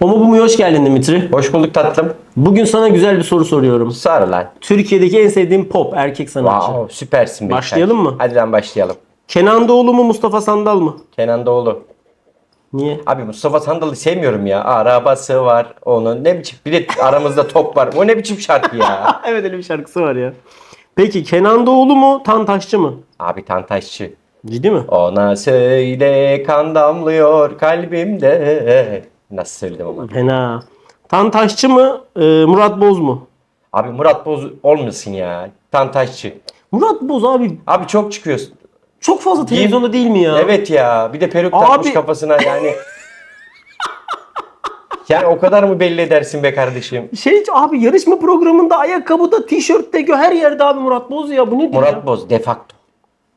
Ama bu mu hoş geldin Dimitri. Hoş bulduk tatlım. Bugün sana güzel bir soru soruyorum. Sarı lan. Türkiye'deki en sevdiğin pop erkek sanatçı. Wow, süpersin. be Başlayalım mı? Hadi lan başlayalım. Kenan Doğulu mu Mustafa Sandal mı? Kenan Doğulu. Niye? Abi Mustafa Sandal'ı sevmiyorum ya. Arabası var onun. Ne biçim bir de aramızda top var. O ne biçim şarkı ya. evet öyle bir şarkısı var ya. Peki Kenan Doğulu mu Tantaşçı mı? Abi Tantaşçı. Ciddi mi? Ona söyle kan damlıyor kalbimde. Nasıl söyledim ama. Fena. Tantaşçı mı e, Murat Boz mu? Abi Murat Boz olmasın ya. Tantaşçı. Murat Boz abi Abi çok çıkıyorsun. çok fazla televizyonda değil mi ya? Evet ya. Bir de peruk Abi- takmış kafasına yani. yani o kadar mı belli edersin be kardeşim? Şey abi yarışma programında ayakkabıda, tişörtte gö her yerde abi Murat Boz ya. Bu ne diyor Murat ya? Boz de facto.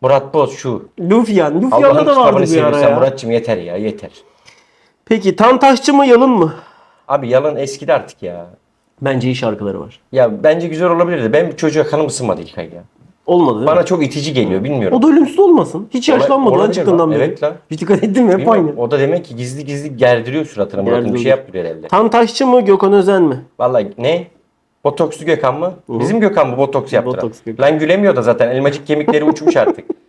Murat Boz şu. Lufyan. Lufyan'da Allah'ın da vardı kitabını bir ara seviyorsan ya. Muratçım yeter ya yeter. Peki Tantaşçı mı Yalın mı? Abi yalan eskidi artık ya. Bence iyi şarkıları var. Ya bence güzel olabilirdi. Ben bu çocuğa kanım ısınmadı İlkay ya. Olmadı değil Bana mi? çok itici geliyor bilmiyorum. O da ölümsüz olmasın. Hiç Olay- yaşlanmadı lan olabilir çıktığından lan. beri. Evet lan. Hiç dikkat ettin mi? Hep Bilmiyorum, aynı. O da demek ki gizli gizli gerdiriyor suratına. Murat'ın bir Gerdiriyor. şey yapıyor herhalde. Tantaşçı mı Gökhan Özen mi? Vallahi ne? Botokslu Gökhan mı? Bizim Gökhan mı botoks yaptıran? Botoks Gökhan. Lan gülemiyor da zaten elmacık kemikleri uçmuş artık.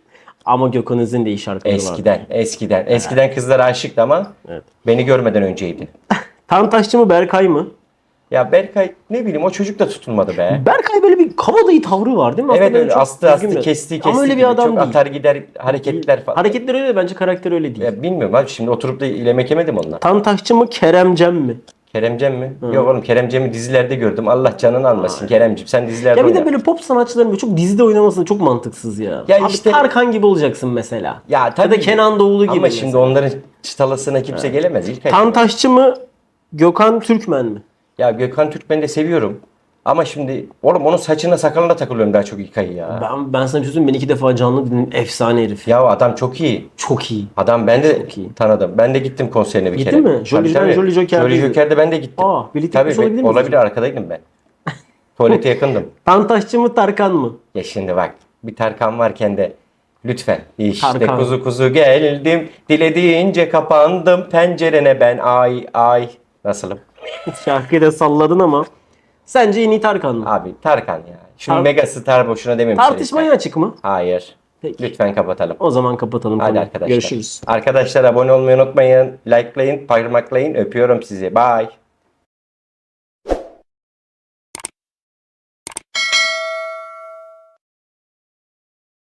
Ama Gökhan Özen'in de iyi şarkıları var. eskiden, eskiden. Eskiden kızlar aşıktı ama Evet. beni görmeden önceydi. Tantaşçı mı Berkay mı? Ya Berkay ne bileyim o çocuk da tutulmadı be. Berkay böyle bir kabadayı tavrı var değil mi? Evet Aslında öyle çok astı düzgün astı bir- kesti kesti. Ama öyle bir gibi. adam Çok değil. atar gider hareketler falan. Hareketler öyle de bence karakter öyle değil. Ya bilmiyorum abi şimdi oturup da ilemek yemedim onunla. Tantaşçı mı Keremcem mi? Keremcem mi? Yok oğlum Keremcem'i dizilerde gördüm. Allah canını almasın Keremcim. Sen dizilerde Ya bir de oyna. böyle pop sanatçıların çok dizide oynaması çok mantıksız ya. Ya Abi işte- Tarkan gibi olacaksın mesela. Ya Ya tabii. da Kenan Doğulu gibi Ama şimdi mesela. onların çıtalasına kimse gelemez İlkay. Tantaşçı mı Gökhan Türkmen mi? Ya Gökhan Türkmen'i de seviyorum. Ama şimdi oğlum onun saçına sakalına takılıyorum daha çok İlkay'ı ya. Ben, ben sana bir şey söyleyeyim. Ben iki defa canlı dinledim. Efsane herif. Ya adam çok iyi. Çok iyi. Adam ben de Çok iyi. tanıdım. Ben de gittim konserine bir Gittin kere. mi? Jolly- Tabii, tabii. Jolly Joker'deydi. Jolly Joker'de ben de gittim. Aa, birlikte Tabii gitmiş ben- olabilir miyiz olabilir arkadaydım ben. Tuvalete yakındım. Tantaşçı mı Tarkan mı? Ya şimdi bak bir Tarkan varken de lütfen. İşte Tarkan. kuzu kuzu geldim. Dilediğince kapandım pencerene ben ay ay. Nasılım? Şarkıyı da salladın ama. Sence en iyi Tarkan mı? Abi Tarkan ya. Şimdi Tar- mega star boşuna dememişler. Tartışmaya İlkay. açık mı? Hayır. Peki. Lütfen kapatalım. O zaman kapatalım. Hadi arkadaşlar. Görüşürüz. Arkadaşlar abone olmayı unutmayın. Likelayın, parmaklayın. Öpüyorum sizi. Bye.